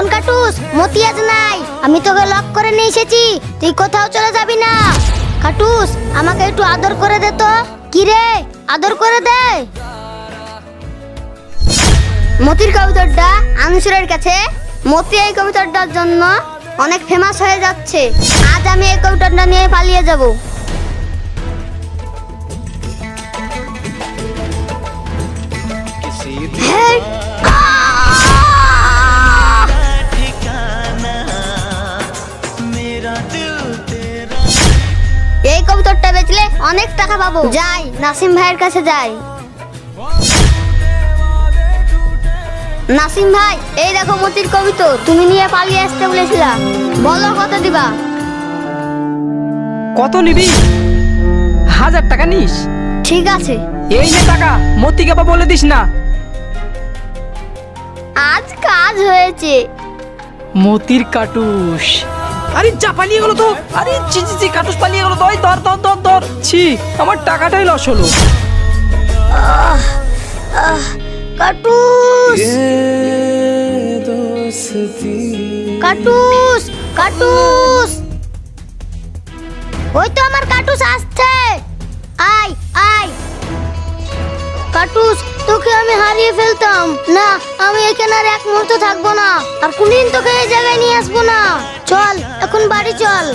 শোন কাটুস মতি আজ নাই। আমি তোকে লক করে নিয়ে এসেছি, তুই কোথাও চলে যাবি না। কাটুস, আমাকে একটু আদর করে দে তো। কি রে? আদর করে দে। মতির কবুতরটা আনসুরের কাছে। মতি এই কবুতরটার জন্য অনেক ফেমাস হয়ে যাচ্ছে। আজ আমি এই কবুতরটা নিয়ে পালিয়ে যাব। বেচলে অনেক টাকা পাবো। যাই নাসিম ভাইয়ের কাছে যাই। নাসিম ভাই এই দেখো মতির কবিতর তুমি নিয়ে পালিয়ে আসতে বলেছিলা। বলো কত দিবা? কত নিবি? হাজার টাকা নিস। ঠিক আছে। এই নে টাকা মতিকে আবার বলে দিস না। আজ কাজ হয়েছে। মতির কাটুস। আরে যা পালিয়ে গেল তো। আরে ছি ছি ছি কাটুস পালিয়ে গেল। তো ওই ধর ধর ধর ছি আমার টাকাটাই লস হলো। কাটুস কাটুস। ওই তো আমার কাটুস আসছে। আয় আয়। কাটুস, তোকে আমি হারিয়ে ফেলতাম। না, আমি এখানে আর এক মুহূর্ত থাকব না। আর কোনদিন তোকে এই জায়গায় নিয়ে আসব না। চল, এখন বাড়ি চল।